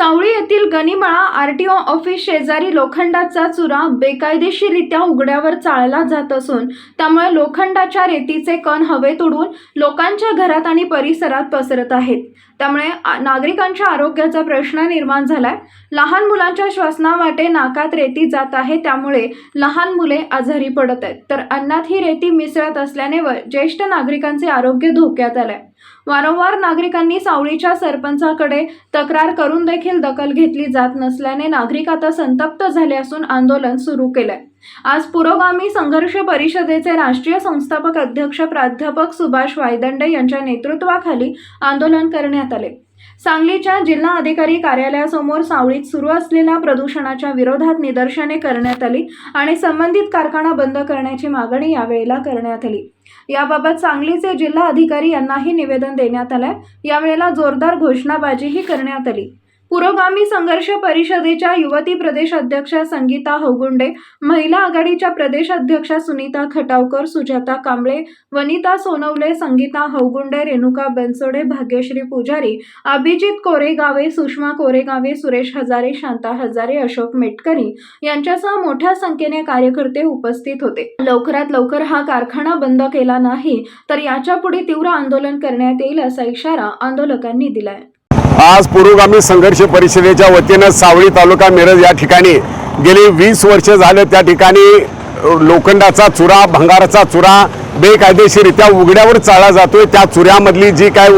सावळी येथील गनिमळा RTO office शेजारी लोखंडाचा चुरा बेकायदेशीररित्या उघड्यावर चाळला जात असून त्यामुळे लोखंडाच्या रेतीचे कण हवेत उडून लोकांच्या घरात आणि परिसरात पसरत आहेत. त्यामुळे आ- नागरिकांच्या आरोग्याचा प्रश्न निर्माण झालाय. लहान मुलांच्या श्वसनावाटे नाकात रेती जात आहे त्यामुळे लहान मुले आजारी पडत आहेत. तर अन्नात ही रेती मिसळत असल्याने व ज्येष्ठ नागरिकांचे आरोग्य धोक्यात आलंय. वारंवार नागरिकांनी सावळीच्या सरपंचाकडे तक्रार करून देखील दखल घेतली जात नसल्याने नागरिक आता संतप्त झाले असून आंदोलन सुरू केलंय. आज पुरोगामी संघर्ष परिषदेचे राष्ट्रीय संस्थापक अध्यक्ष प्राध्यापक सुभाष वायदंडे यांच्या नेतृत्वाखाली आंदोलन करण्यात आले. सांगलीच्या जिल्हा अधिकारी कार्यालयासमोर सावळीत सुरू असलेल्या प्रदूषणाच्या विरोधात निदर्शने करण्यात आली आणि संबंधित कारखाना बंद करण्याची मागणी यावेळेला करण्यात आली. याबाबत सांगलीचे जिल्हा अधिकारी यांनाही निवेदन देण्यात आलंय. यावेळेला जोरदार घोषणाबाजीही करण्यात आली. पुरोगामी संघर्ष परिषदेच्या युवती प्रदेश अध्यक्षा संगीता हौगुंडे महिला आघाडीच्या प्रदेश अध्यक्षा सुनीता खटावकर सुजाता कांबळे वनिता सोनवले संगीता हौगुंडे रेणुका बनसोडे भाग्यश्री पुजारी अभिजित कोरेगावे सुषमा कोरेगावे सुरेश हजारे शांता हजारे अशोक मेटकरी यांच्यासह मोठ्या संख्येने कार्यकर्ते उपस्थित होते. लवकरात लवकर हा कारखाना बंद केला नाही तर याच्यापुढे तीव्र आंदोलन करण्यात येईल असा इशारा आंदोलकांनी दिलाय. आज पुरोगामी संघर्ष परिषदेच्या वतीनं सावळी तालुका मिरज या ठिकाणी गेली वीस वर्ष झालं त्या ठिकाणी लोखंडाचा चुरा भंगाराचा चुरा बेकायदेशीरित्या उघड्यावर चाळला जातोय. त्या चुऱ्यामधली जी काय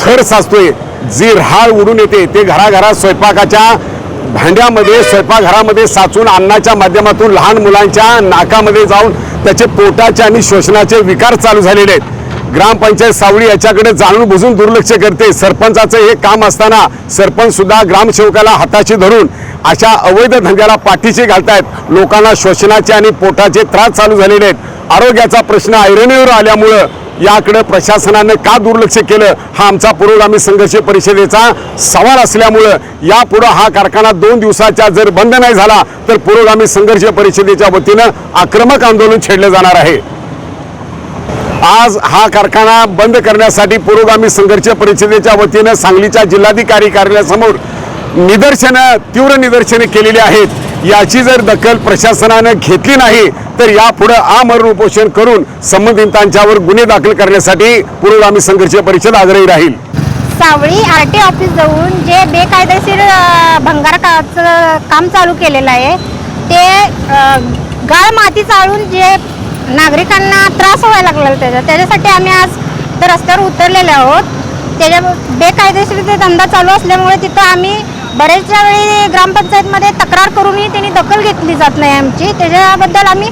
थर साचतोय जी राळ उडून येते ते घराघरात स्वयंपाकाच्या भांड्यामध्ये स्वयंपाकघरामध्ये साचून अन्नाच्या माध्यमातून लहान मुलांच्या नाकामध्ये जाऊन त्याचे पोटाचे आणि श्वसनाचे विकार चालू झालेले आहेत. ग्रामपंचायत सावळी याच्याकडे जाणून बुजून दुर्लक्ष करते. सरपंचाचं हे काम असताना सरपंच सुद्धा ग्रामसेवकाला हाताशी धरून अशा अवैध धंद्याला पाठीशी घालतायत. लोकांना श्वसनाचे आणि पोटाचे त्रास चालू झालेले आहेत. आरोग्याचा प्रश्न ऐरणीवर आल्यामुळं याकडे प्रशासनानं का दुर्लक्ष केलं? हा आमचा पुरोगामी संघर्ष परिषदेचा सवाल असल्यामुळं यापुढं हा कारखाना दोन दिवसाच्या जर बंद नाही झाला तर पुरोगामी संघर्ष परिषदेच्या वतीनं आक्रमक आंदोलन छेडलं जाणार आहे. आज हा कारखाना बंद करण्यासाठी पुरोगामी संघर्ष परिषदेच्या वतीनं सांगलीच्या जिल्हाधिकारी कार्यालयासमोर निदर्शनं तीव्र निदर्शने केलेली आहेत. याची जर दखल प्रशासनानं घेतली नाही तर यापुढं आमरण उपोषण करून संबंधितांच्यावर गुन्हे दाखल करण्यासाठी पुरोगामी संघर्ष परिषद आग्रही राहील. सावळी आर टी ऑफिस जवळून जे बेकायदेशीर भंगार काम चालू केलेलं आहे ते गाळ माती चाळून जे नागरिकांना त्रास व्हायला लागला त्याचा. त्याच्यासाठी आम्ही आज तर रस्त्यावर उतरलेले आहोत. त्याच्या बेकायदेशीर ते धंदा चालू असल्यामुळे तिथं आम्ही बरेचशा वेळी ग्रामपंचायतमध्ये तक्रार करूनही त्यांनी दखल घेतली जात नाही आमची. त्याच्याबद्दल आम्ही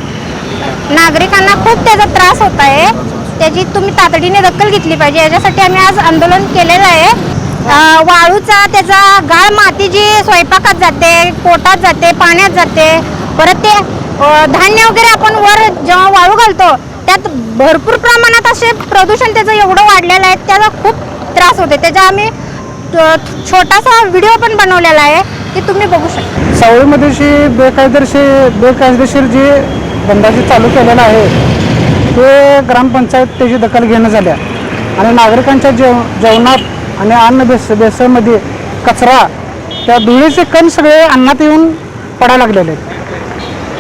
नागरिकांना खूप त्याचा त्रास होत आहे. त्याची तुम्ही तातडीने दखल घेतली पाहिजे. याच्यासाठी आम्ही आज आंदोलन केलेलं आहे. वाळूचा त्याचा गाळ माती जी स्वयंपाकात जाते पोटात जाते पाण्यात जाते. परत ते धान्य वगैरे आपण वर जेव्हा वाळू घालतो त्यात भरपूर प्रमाणात असे प्रदूषण त्याचं एवढं वाढलेलं आहे त्याचा खूप त्रास होते. त्याचा आम्ही छोटासा व्हिडिओ पण बनवलेला आहे की तुम्ही बघू शकता. सावळीमध्ये जी बेकायदेशीर बेकायदेशीर जी धंदाजी चालू केलेला आहे ते ग्रामपंचायत त्याची दखल घेणं झाल्या आणि नागरिकांच्या जेव जेवणात आणि अन्न बेस बेसमध्ये कचरा त्या धुळीचे कण सगळे अन्नात येऊन पडायला लागलेले आहेत.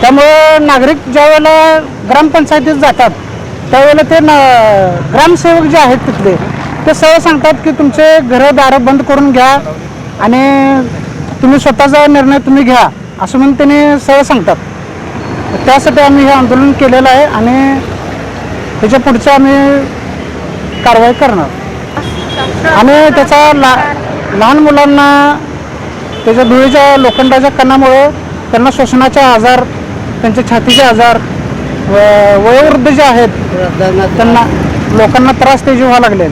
त्यामुळं नागरिक ज्यावेळेला ग्रामपंचायतीत जातात त्यावेळेला ते न ग्रामसेवक जे आहेत तिथले ते सरळ सांगतात की तुमचे घरं दारं बंद करून घ्या आणि तुम्ही स्वतःचा निर्णय तुम्ही घ्या असं म्हणून त्यांनी सरळ सांगतात. त्यासाठी आम्ही हे आंदोलन केलेलं आहे आणि त्याच्या पुढचं आम्ही कारवाई करणार. आणि त्याचा ला लहान मुलांना त्याच्या धुळीच्या लोखंडाच्या कणामुळे त्यांना श्वसनाचे आजार त्यांचे छातीचे आजार व- वयोवृद्ध जे आहेत त्यांना लोकांना त्रास त्याचे व्हावं लागलेले